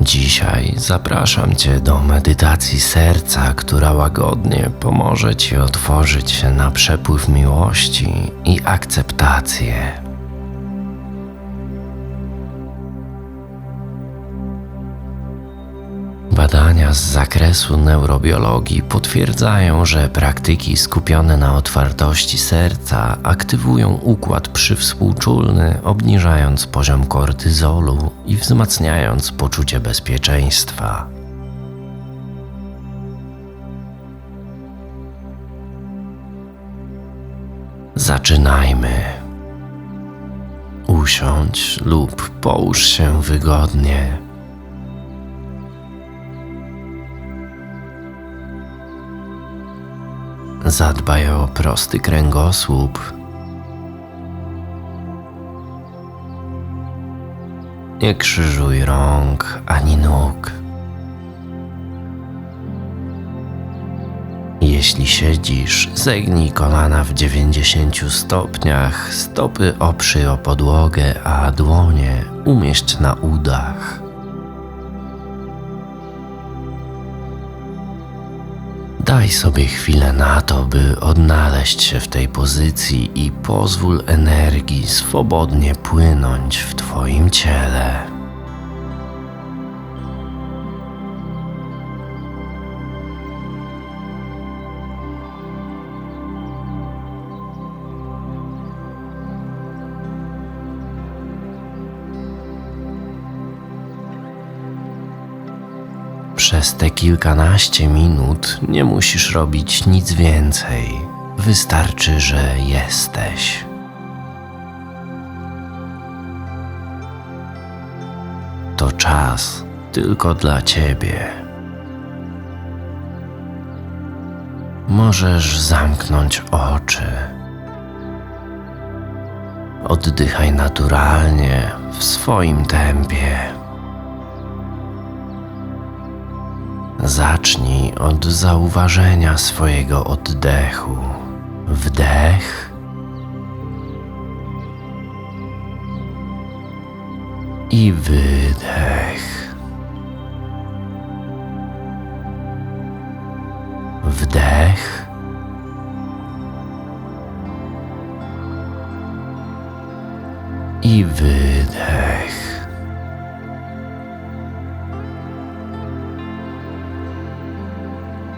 Dzisiaj zapraszam Cię do medytacji serca, która łagodnie pomoże Ci otworzyć się na przepływ miłości i akceptację. Badania z zakresu neurobiologii potwierdzają, że praktyki skupione na otwartości serca aktywują układ przywspółczulny, obniżając poziom kortyzolu i wzmacniając poczucie bezpieczeństwa. Zaczynajmy. Usiądź lub połóż się wygodnie. Zadbaj o prosty kręgosłup. Nie krzyżuj rąk ani nóg. Jeśli siedzisz, zegnij kolana w 90 stopniach, stopy oprzyj o podłogę, a dłonie umieść na udach. Daj sobie chwilę na to, by odnaleźć się w tej pozycji i pozwól energii swobodnie płynąć w Twoim ciele. Przez te kilkanaście minut nie musisz robić nic więcej. Wystarczy, że jesteś. To czas tylko dla ciebie. Możesz zamknąć oczy. Oddychaj naturalnie, w swoim tempie. Zacznij od zauważenia swojego oddechu. Wdech i wydech. Wdech i wydech.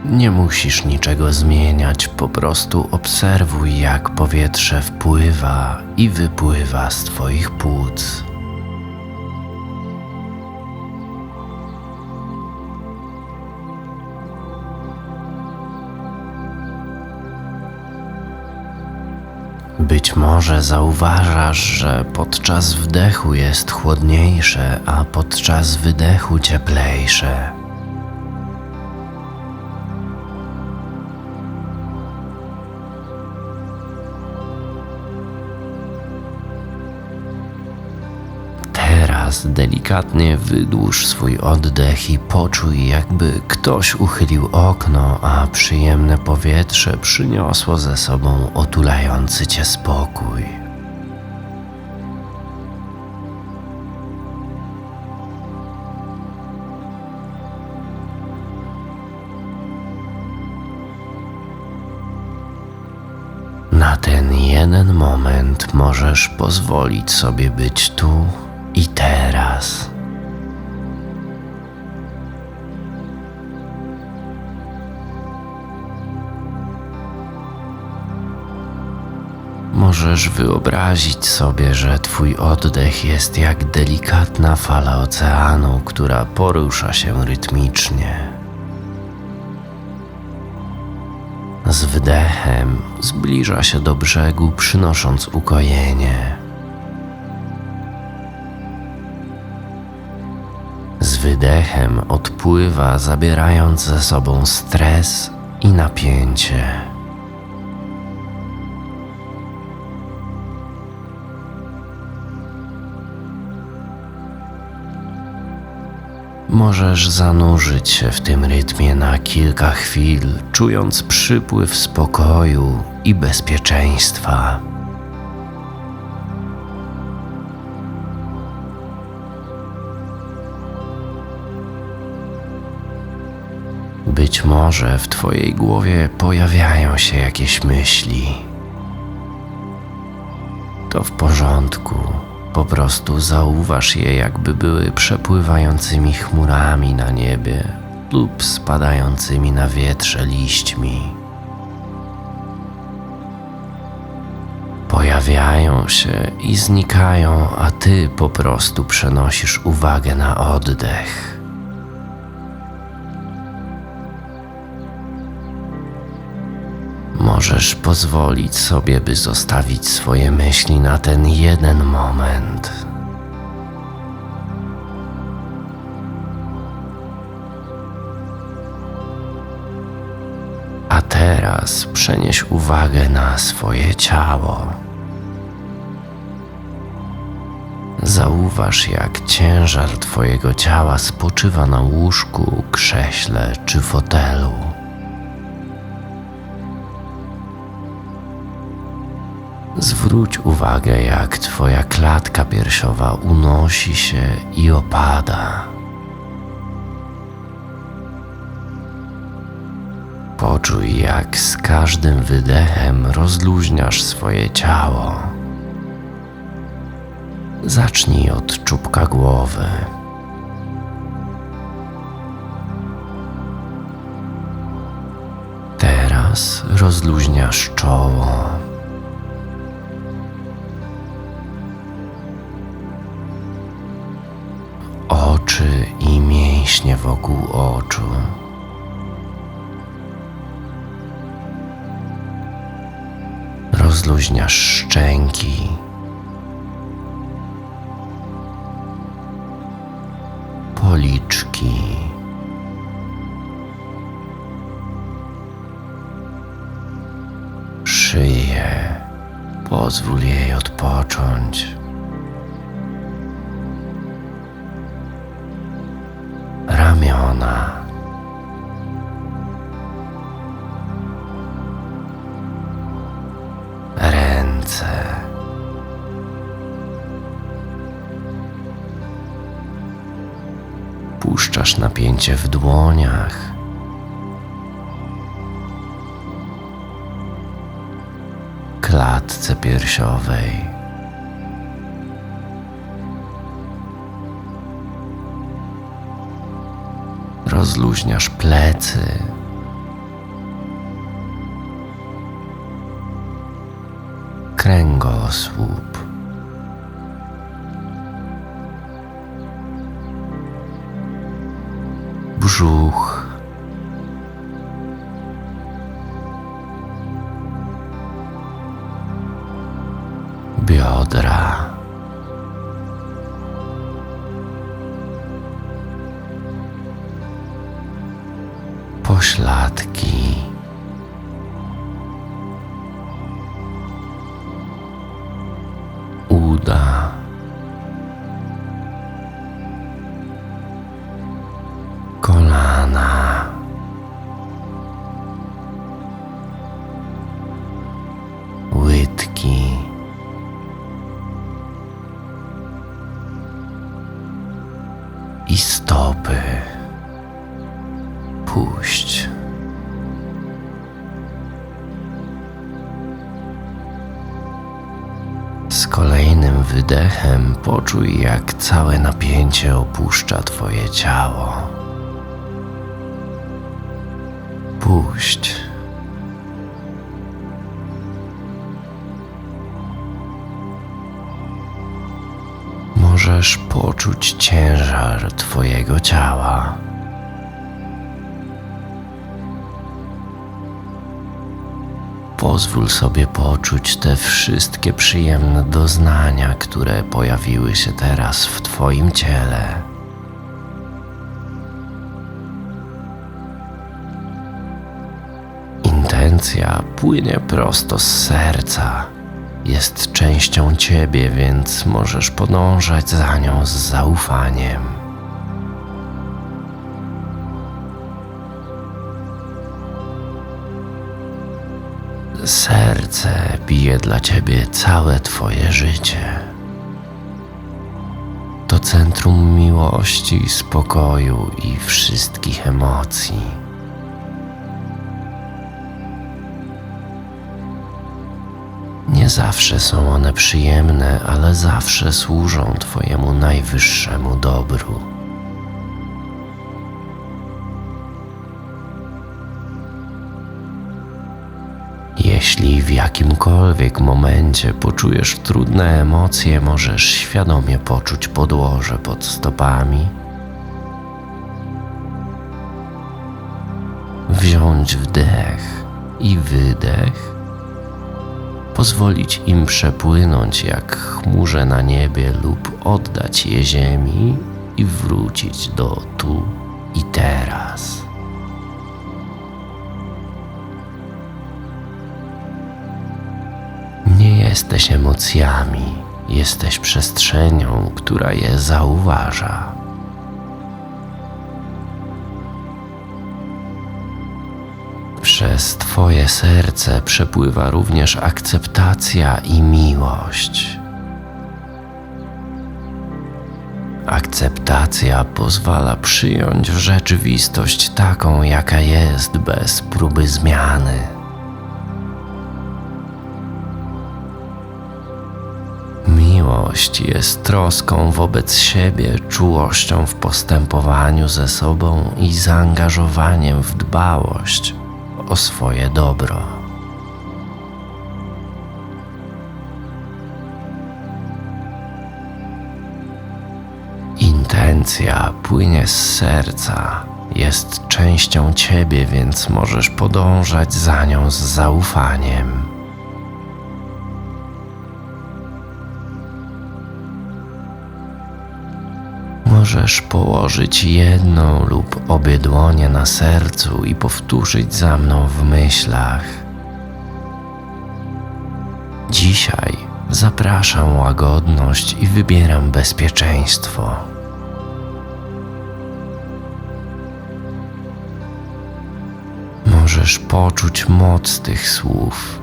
Nie musisz niczego zmieniać, po prostu obserwuj, jak powietrze wpływa i wypływa z Twoich płuc. Być może zauważasz, że podczas wdechu jest chłodniejsze, a podczas wydechu cieplejsze. Teraz delikatnie wydłuż swój oddech i poczuj, jakby ktoś uchylił okno, a przyjemne powietrze przyniosło ze sobą otulający cię spokój. Na ten jeden moment możesz pozwolić sobie być tu i teraz. Możesz wyobrazić sobie, że Twój oddech jest jak delikatna fala oceanu, która porusza się rytmicznie. Z wdechem zbliża się do brzegu, przynosząc ukojenie. Z wydechem odpływa, zabierając ze sobą stres i napięcie. Możesz zanurzyć się w tym rytmie na kilka chwil, czując przypływ spokoju i bezpieczeństwa. Być może w Twojej głowie pojawiają się jakieś myśli. To w porządku. Po prostu zauważ je, jakby były przepływającymi chmurami na niebie lub spadającymi na wietrze liśćmi. Pojawiają się i znikają, a ty po prostu przenosisz uwagę na oddech. Możesz pozwolić sobie, by zostawić swoje myśli na ten jeden moment. A teraz przenieś uwagę na swoje ciało. Zauważ, jak ciężar Twojego ciała spoczywa na łóżku, krześle czy fotelu. Zwróć uwagę, jak Twoja klatka piersiowa unosi się i opada. Poczuj, jak z każdym wydechem rozluźniasz swoje ciało. Zacznij od czubka głowy. Teraz rozluźniasz czoło. Mięśnie wokół oczu. Rozluźniasz szczęki. Policzki. Szyję. Pozwól jej odpocząć. Puszczasz napięcie w dłoniach. Klatce piersiowej. Rozluźniasz plecy. Kręgosłup. Brzuch. Biodra. Pośladki. Z kolejnym wydechem poczuj, jak całe napięcie opuszcza Twoje ciało. Puść. Możesz poczuć ciężar Twojego ciała. Pozwól sobie poczuć te wszystkie przyjemne doznania, które pojawiły się teraz w Twoim ciele. Intencja płynie prosto z serca. Jest częścią Ciebie, więc możesz podążać za nią z zaufaniem. serce bije dla ciebie całe twoje życie. To centrum miłości, spokoju i wszystkich emocji. Nie zawsze są one przyjemne, ale zawsze służą Twojemu najwyższemu dobru. Jeśli w jakimkolwiek momencie poczujesz trudne emocje, możesz świadomie poczuć podłoże pod stopami, wziąć wdech i wydech, pozwolić im przepłynąć jak chmurze na niebie lub oddać je ziemi i wrócić do tu i teraz. Jesteś emocjami, jesteś przestrzenią, która je zauważa. Przez Twoje serce przepływa również akceptacja i miłość. Akceptacja pozwala przyjąć rzeczywistość taką, jaka jest, bez próby zmiany. Miłość jest troską wobec siebie, czułością w postępowaniu ze sobą i zaangażowaniem w dbałość o swoje dobro. Intencja płynie z serca, jest częścią ciebie, więc możesz podążać za nią z zaufaniem. Możesz położyć jedną lub obie dłonie na sercu i powtórzyć za mną w myślach. Dzisiaj zapraszam łagodność i wybieram bezpieczeństwo. Możesz poczuć moc tych słów,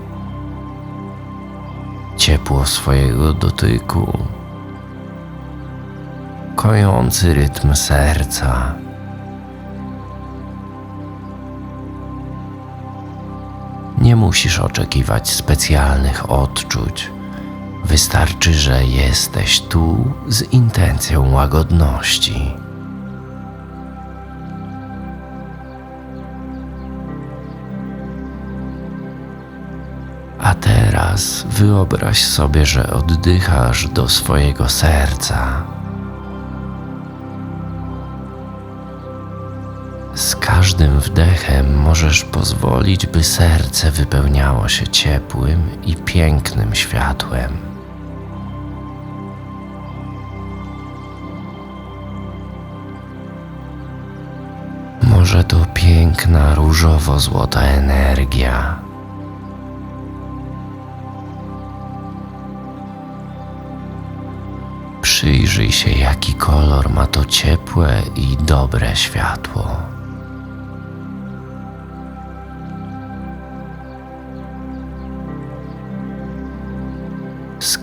ciepło swojego dotyku kojący rytm serca. Nie musisz oczekiwać specjalnych odczuć. Wystarczy, że jesteś tu z intencją łagodności. A teraz wyobraź sobie, że oddychasz do swojego serca. Z każdym wdechem możesz pozwolić, by serce wypełniało się ciepłym i pięknym światłem. Może to piękna różowo-złota energia. Przyjrzyj się, jaki kolor ma to ciepłe i dobre światło.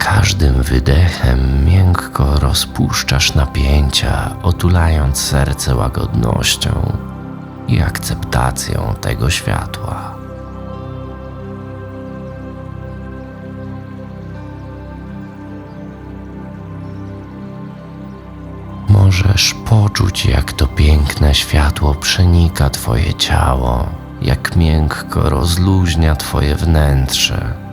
Każdym wydechem miękko rozpuszczasz napięcia, otulając serce łagodnością i akceptacją tego światła. Możesz poczuć, jak to piękne światło przenika Twoje ciało, jak miękko rozluźnia Twoje wnętrze.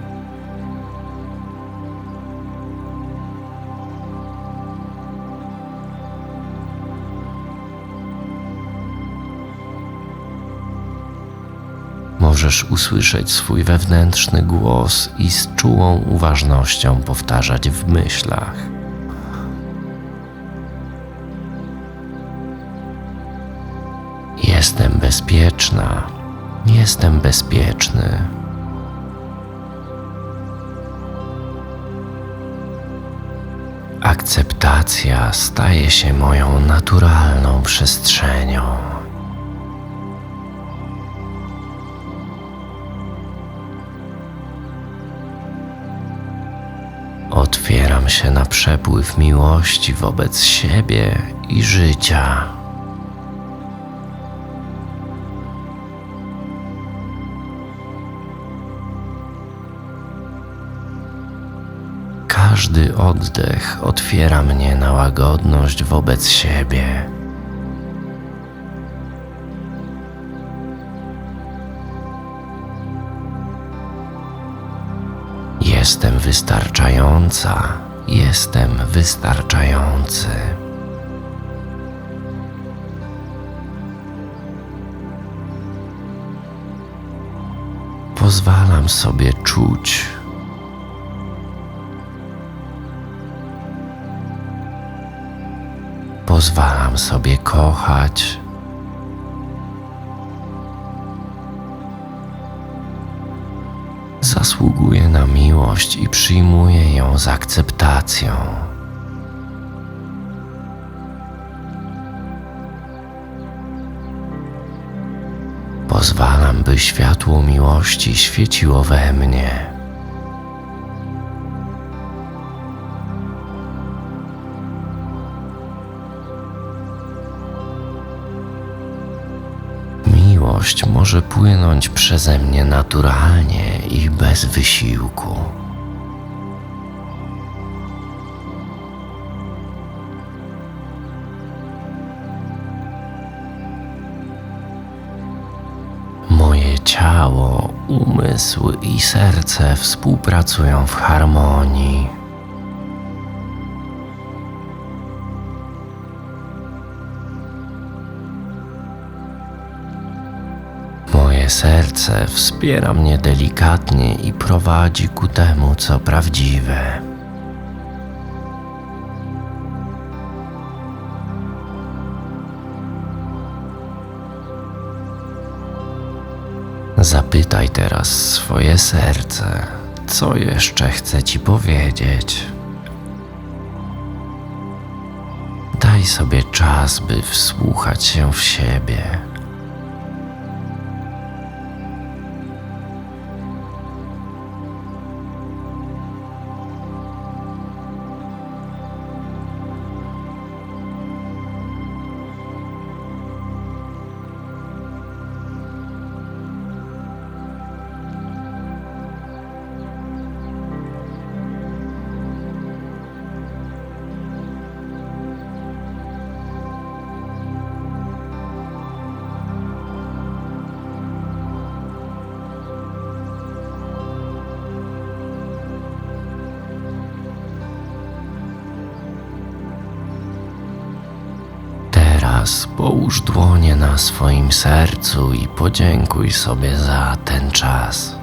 Możesz usłyszeć swój wewnętrzny głos i z czułą uważnością powtarzać w myślach. Jestem bezpieczna, jestem bezpieczny. Akceptacja staje się moją naturalną przestrzenią. Otwieram się na przepływ miłości wobec siebie i życia. Każdy oddech otwiera mnie na łagodność wobec siebie. Jestem wystarczająca, jestem wystarczający. Pozwalam sobie czuć. Pozwalam sobie kochać. Zasługuję na miłość i przyjmuję ją z akceptacją. Pozwalam, by światło miłości świeciło we mnie. Miłość może płynąć przeze mnie naturalnie i bez wysiłku. Moje ciało, umysł i serce współpracują w harmonii. Serce wspiera mnie delikatnie i prowadzi ku temu, co prawdziwe. Zapytaj teraz swoje serce, co jeszcze chce ci powiedzieć. Daj sobie czas, by wsłuchać się w siebie. Teraz połóż dłonie na swoim sercu i podziękuj sobie za ten czas.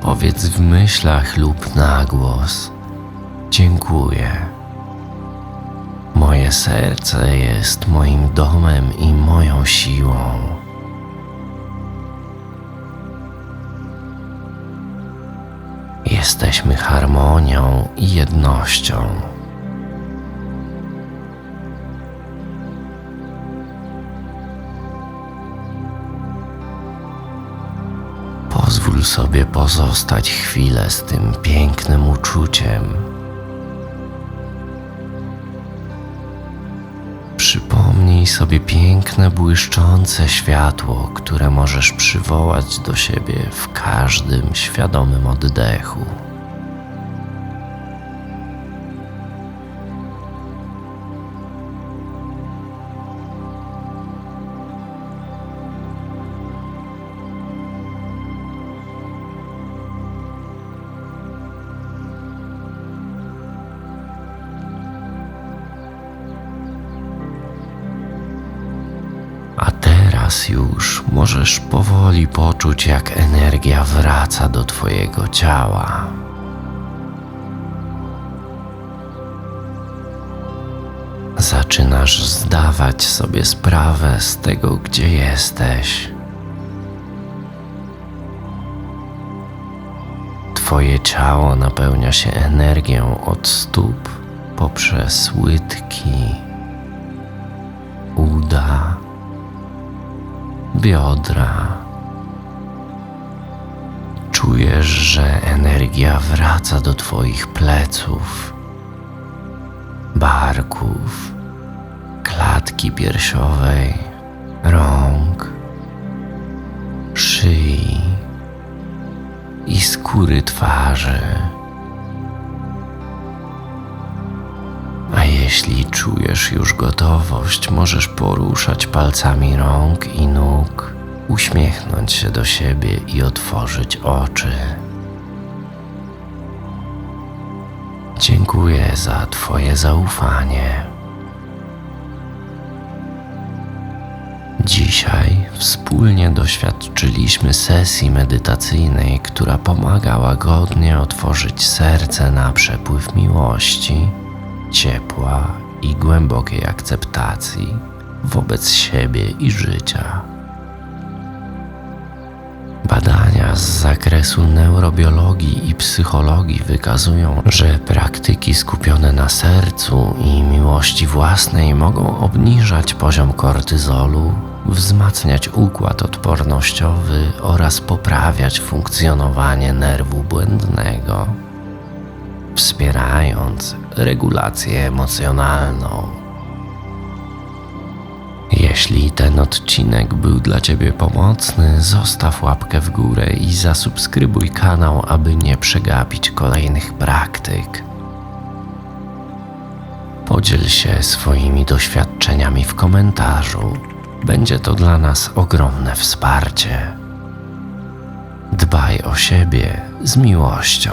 Powiedz w myślach lub na głos: Dziękuję. Moje serce jest moim domem i moją siłą. Jesteśmy harmonią i jednością. Pozwól sobie pozostać chwilę z tym pięknym uczuciem. Przypomnij sobie piękne, błyszczące światło, które możesz przywołać do siebie w każdym świadomym oddechu. Teraz już możesz powoli poczuć, jak energia wraca do Twojego ciała. Zaczynasz zdawać sobie sprawę z tego, gdzie jesteś. Twoje ciało napełnia się energią od stóp poprzez łydki, uda, biodra. Czujesz, że energia wraca do Twoich pleców, barków, klatki piersiowej, rąk, szyi i skóry twarzy. Jeśli czujesz już gotowość, możesz poruszać palcami rąk i nóg, uśmiechnąć się do siebie i otworzyć oczy. Dziękuję za Twoje zaufanie. Dzisiaj wspólnie doświadczyliśmy sesji medytacyjnej, która pomaga łagodnie otworzyć serce na przepływ miłości, ciepła i głębokiej akceptacji wobec siebie i życia. Badania z zakresu neurobiologii i psychologii wykazują, że praktyki skupione na sercu i miłości własnej mogą obniżać poziom kortyzolu, wzmacniać układ odpornościowy oraz poprawiać funkcjonowanie nerwu błędnego, wspierając regulację emocjonalną. Jeśli ten odcinek był dla Ciebie pomocny, zostaw łapkę w górę i zasubskrybuj kanał, aby nie przegapić kolejnych praktyk. Podziel się swoimi doświadczeniami w komentarzu. Będzie to dla nas ogromne wsparcie. Dbaj o siebie z miłością.